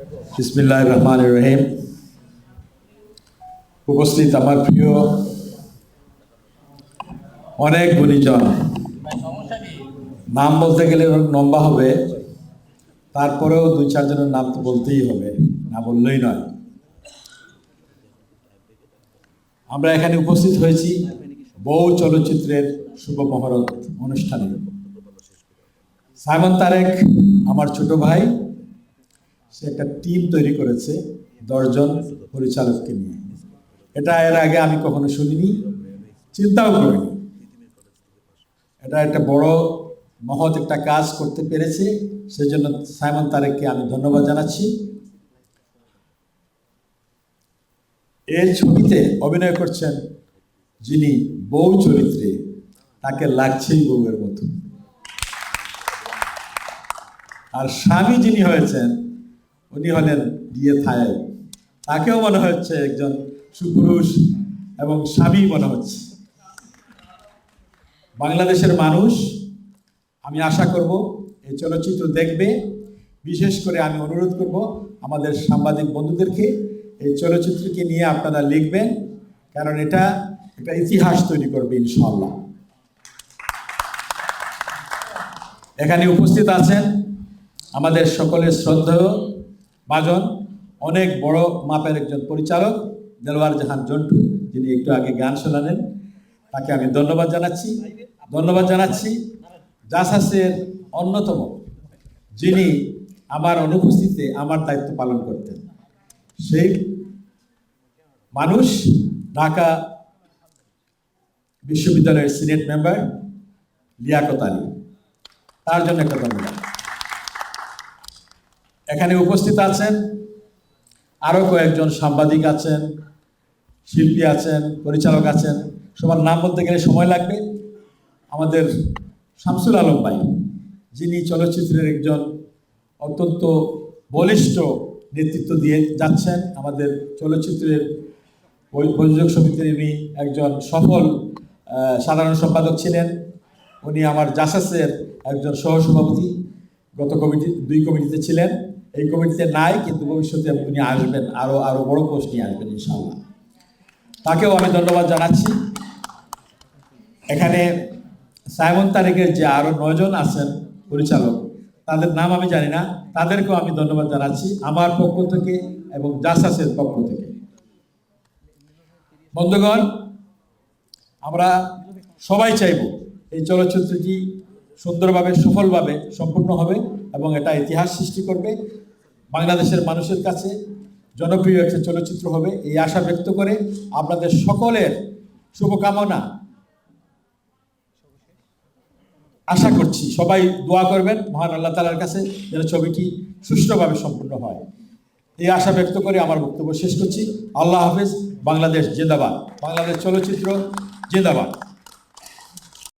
বিসমিল্লাহ রহমান রহিম। উপস্থিত আমার প্রিয় অনেক গুণীজন। নাম বলতে গেলে লম্বা হবে, তারপরেও দুই চারজনের নাম তো বলতেই হবে, না বললেই নয়। আমরা এখানে উপস্থিত হয়েছি বহু চলচ্চিত্রের শুভ মহরত অনুষ্ঠানে। সাইমন তারেক, আমার ছোট ভাই সে একটা টিম তৈরি করেছে দশজন পরিচালককে নিয়ে। এটা এর আগে আমি কখনো শুনিনি, চিন্তাও করিনি। এটা একটা বড়, মহৎ একটা কাজ করতে পেরেছে, সেজন্য সাইমন তারেককে আমি ধন্যবাদ জানাচ্ছি। এর ছবিতে অভিনয় করছেন যিনি বউ চরিত্রে, তাকে লাগছেই বউয়ের মতো। আর স্বামী যিনি হয়েছেন উনি হলেন দিয়ে থায় তাকেও মনে হচ্ছে একজন সুপুরুষ এবং স্বামী মনে হচ্ছে। বাংলাদেশের মানুষ, আমি আশা করব এই চলচ্চিত্র দেখবে। বিশেষ করে আমি অনুরোধ করব আমাদের সাংবাদিক বন্ধুদেরকে এই চলচ্চিত্রকে নিয়ে আপনারা লিখবেন, কারণ এটা একটা ইতিহাস তৈরি করবে ইনশাল্লাহ এখানে উপস্থিত আছেন আমাদের সকলের শ্রদ্ধেয় বাজন, অনেক বড় মাপের একজন পরিচালক, দেলোয়ার জাহান জন্টু, যিনি একটু আগে গান শোনালেন। তাকে আমি ধন্যবাদ জানাচ্ছি। ধন্যবাদ জানাচ্ছি জাসাসের অন্যতম, যিনি আমার অনুপস্থিতিতে আমার দায়িত্ব পালন করতেন। সেই মানুষ, ঢাকা বিশ্ববিদ্যালয়ের সিনেট মেম্বার লিয়াকত আলী। তার জন্য একটা ধন্যবাদ। এখানে উপস্থিত আছেন আরও কয়েকজন সাংবাদিক আছেন, শিল্পী আছেন, পরিচালক আছেন। সবার নাম বলতে গেলে সময় লাগবে। আমাদের শামসুল আলম ভাই, যিনি চলচ্চিত্রের একজন অত্যন্ত বলিষ্ঠ নেতৃত্ব দিয়ে যাচ্ছেন। আমাদের চলচ্চিত্রের প্রযোজক সমিতির উনি একজন সফল সাধারণ সম্পাদক ছিলেন। উনি আমার জাসাসের একজন সহসভাপতি। গত কমিটি, দুই কমিটিতে ছিলেন। এই কমিটিতে নাই, কিন্তু ভবিষ্যতে উনি আসবেন আরও আরও বড় পোস্ট নিয়ে আসবেন, ইনশাআল্লাহ। তাকেও আমি ধন্যবাদ জানাচ্ছি। এখানে সাইমন তারেকের যে আরও নয়জন আছেন পরিচালক, তাদের নাম আমি জানি না, তাদেরকেও আমি ধন্যবাদ জানাচ্ছি, আমার পক্ষ থেকে এবং জাসাসের পক্ষ থেকে। বন্ধুগণ, আমরা সবাই চাইব এই চলচ্চিত্রটি সুন্দরভাবে, সফলভাবে সম্পূর্ণ হবে এবং এটা ইতিহাস সৃষ্টি করবে। বাংলাদেশের মানুষের কাছে জনপ্রিয় একটা চলচ্চিত্র হবে। এই আশা ব্যক্ত করে আপনাদের সকলের শুভকামনা। আশা করছি সবাই দোয়া করবেন মহান আল্লাহ তালার কাছে যেন ছবিটি সুষ্ঠুভাবে সম্পূর্ণ হয়। এই আশা ব্যক্ত করে আমার বক্তব্য শেষ করছি। আল্লাহ হাফেজ, বাংলাদেশ জিন্দাবাদ। বাংলাদেশ চলচ্চিত্র জিন্দাবাদ।